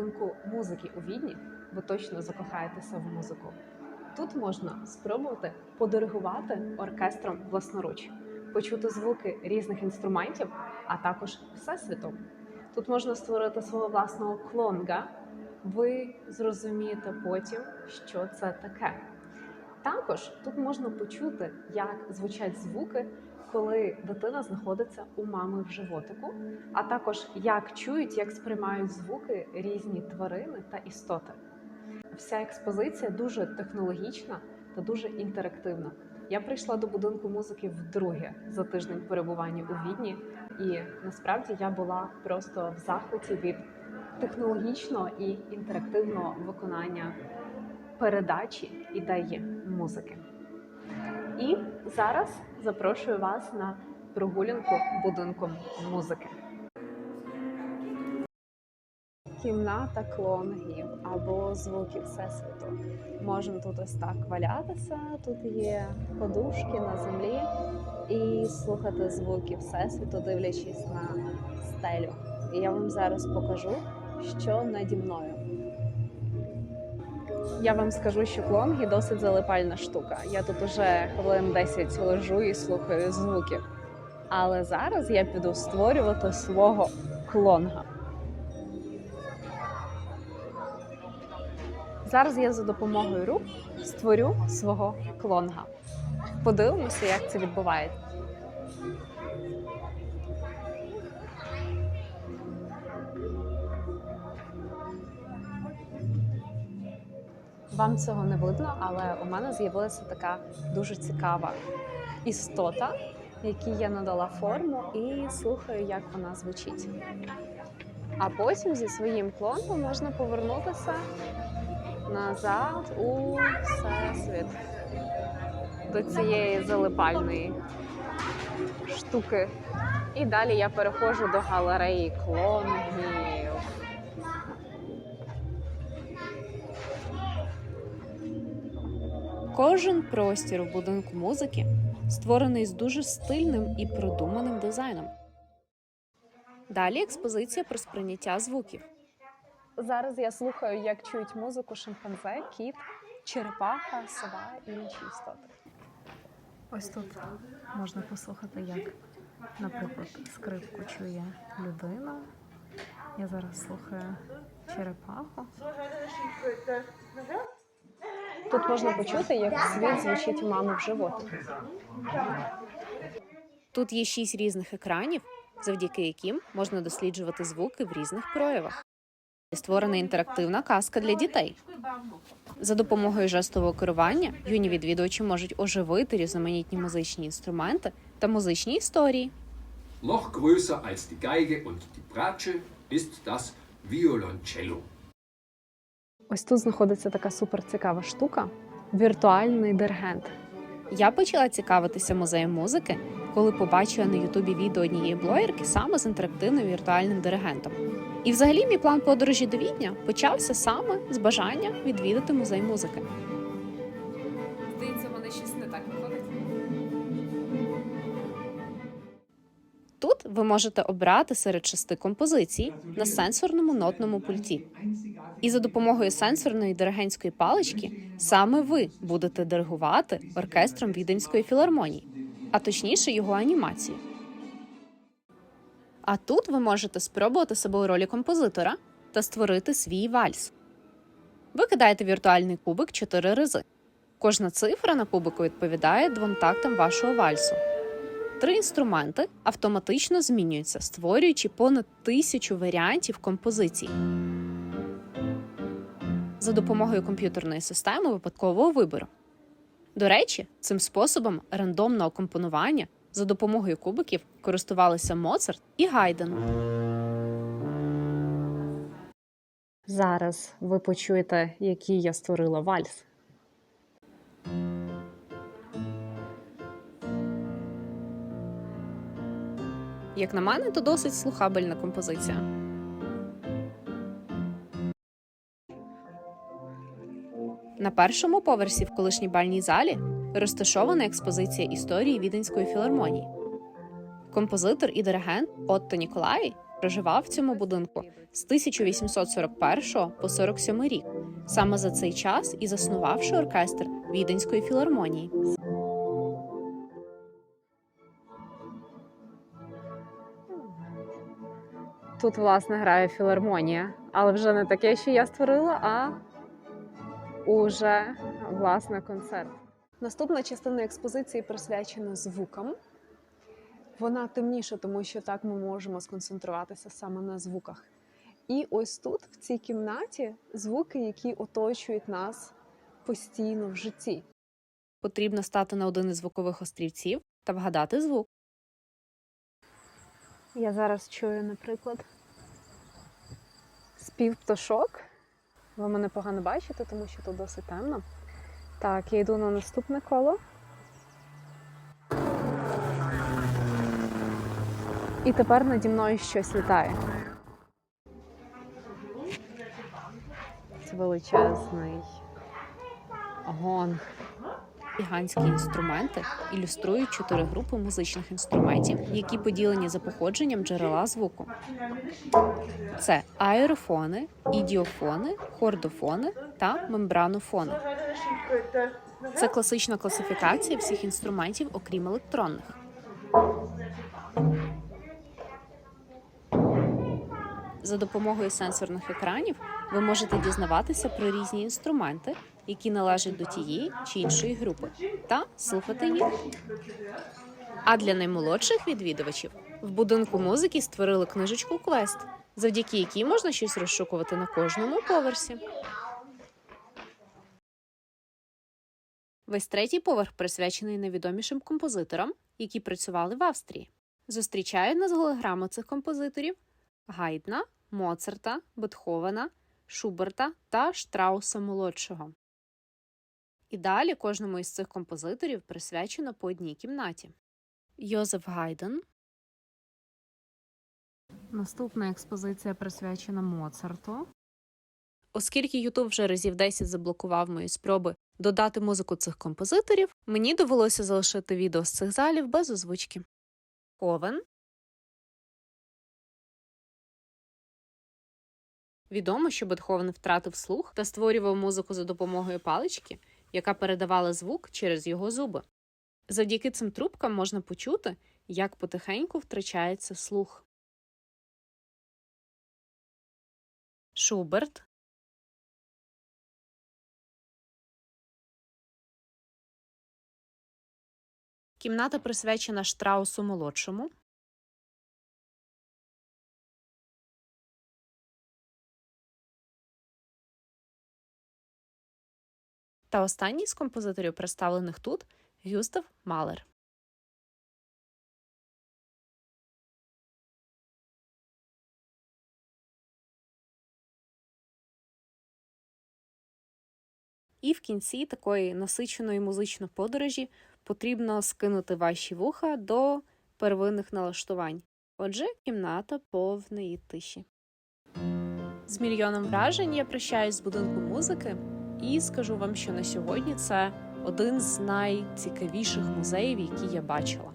будинку музики у Відні, ви точно закохаєтеся в музику. Тут можна спробувати подиригувати оркестром власноруч, почути звуки різних інструментів, а також всесвіту. Тут можна створити свого власного клонга. Ви зрозумієте потім, що це таке. Також тут можна почути, як звучать звуки, коли дитина знаходиться у мами в животику, а також як чують, як сприймають звуки різні тварини та істоти. Вся експозиція дуже технологічна та дуже інтерактивна. Я прийшла до будинку музики вдруге за тиждень перебування у Відні, і насправді я була просто в захваті від технологічного і інтерактивного виконання передачі ідеї музики. І зараз запрошую вас на прогулянку будинком музики. Кімната клонгів або звуки всесвіту. Можна тут ось так валятися. Тут є подушки на землі і слухати звуки всесвіту, дивлячись на стелю. І я вам зараз покажу, що наді мною. Я вам скажу, що клонги досить залипальна штука. Я тут уже хвилин 10 лежу і слухаю звуки. Але зараз я піду створювати свого клонга. Зараз я за допомогою рук створю свого клонга. Подивимося, як це відбувається. Вам цього не видно, але у мене з'явилася така дуже цікава істота, якій я надала форму і слухаю, як вона звучить. А потім зі своїм клоном можна повернутися назад у всесвіт до цієї залипальної штуки. І далі я переходжу до галереї клонгів. Кожен простір у будинку музики створений з дуже стильним і продуманим дизайном. Далі експозиція про сприйняття звуків. Зараз я слухаю, як чують музику шимпанзе, кіт, черепаха, сова і інші істоти. Ось тут можна послухати, як, наприклад, скрипку чує людина. Я зараз слухаю черепаху. Тут можна почути, як світ звучить у мами в животику. Тут є шість різних екранів, завдяки яким можна досліджувати звуки в різних проявах. Створена інтерактивна казка для дітей. За допомогою жестового керування юні відвідувачі можуть оживити різноманітні музичні інструменти та музичні історії. Noch größer als die Geige und die Bratsche ist das Violoncello. Ось тут знаходиться така суперцікава штука віртуальний диригент. Я почала цікавитися музеєм музики, коли побачила на Ютубі відео однієї блогерки саме з інтерактивним віртуальним диригентом. І взагалі мій план подорожі до Відня почався саме з бажання відвідати музей музики. Тут ви можете обрати серед шести композицій на сенсорному нотному пульті. І за допомогою сенсорної диригентської палички саме ви будете диригувати оркестром Віденської філармонії, а точніше його анімацію. А тут ви можете спробувати себе у ролі композитора та створити свій вальс. Ви кидаєте віртуальний кубик чотири рази. Кожна цифра на кубику відповідає двом тактам вашого вальсу. Три інструменти автоматично змінюються, створюючи понад тисячу варіантів композицій. За допомогою комп'ютерної системи випадкового вибору. До речі, цим способом рандомного компонування за допомогою кубиків користувалися Моцарт і Гайден. Зараз ви почуєте, який я створила вальс. Як на мене, то досить слухабельна композиція. На першому поверсі в колишній бальній залі розташована експозиція історії Віденської філармонії. Композитор і диригент Отто Ніколаї проживав в цьому будинку з 1841 по 47 рік. Саме за цей час і заснувавши оркестр Віденської філармонії. Тут, власне, грає філармонія, але вже не таке, що я створила, а уже власне концерт. Наступна частина експозиції присвячена звукам. Вона темніша, тому що так ми можемо сконцентруватися саме на звуках. І ось тут, в цій кімнаті, звуки, які оточують нас постійно в житті. Потрібно стати на один із звукових острівців та вгадати звук. Я зараз чую, наприклад, спів пташок. Ви мене погано бачите, тому що тут досить темно. Так, я йду на наступне коло. І тепер наді мною щось літає. Це величезний гонг. Гігантські інструменти ілюструють чотири групи музичних інструментів, які поділені за походженням джерела звуку. Це аерофони, ідіофони, хордофони та мембранофони. Це класична класифікація всіх інструментів, окрім електронних. За допомогою сенсорних екранів ви можете дізнаватися про різні інструменти, які належать до тієї чи іншої групи, та слухати їх. А для наймолодших відвідувачів в будинку музики створили книжечку Квест, завдяки якій можна щось розшукувати на кожному поверсі. Весь третій поверх присвячений найвідомішим композиторам, які працювали в Австрії. Зустрічають нас голограми цих композиторів Гайдна, Моцарта, Бетховена, Шуберта та Штрауса молодшого. І далі кожному із цих композиторів присвячено по одній кімнаті. Йозеф Гайден. Наступна експозиція присвячена Моцарту. Оскільки Ютуб вже разів 10 заблокував мої спроби додати музику цих композиторів, мені довелося залишити відео з цих залів без озвучки. Ковен. Відомо, що Бетховен втратив слух та створював музику за допомогою палички, яка передавала звук через його зуби. Завдяки цим трубкам можна почути, як потихеньку втрачається слух. Шуберт. Кімната присвячена Штраусу молодшому. Та останній з композиторів, представлених тут, Гюстав Малер. І в кінці такої насиченої музичної подорожі потрібно скинути ваші вуха до первинних налаштувань. Отже, кімната повної тиші. З мільйоном вражень я прощаюсь з будинку музики і скажу вам, що на сьогодні це один з найцікавіших музеїв, які я бачила.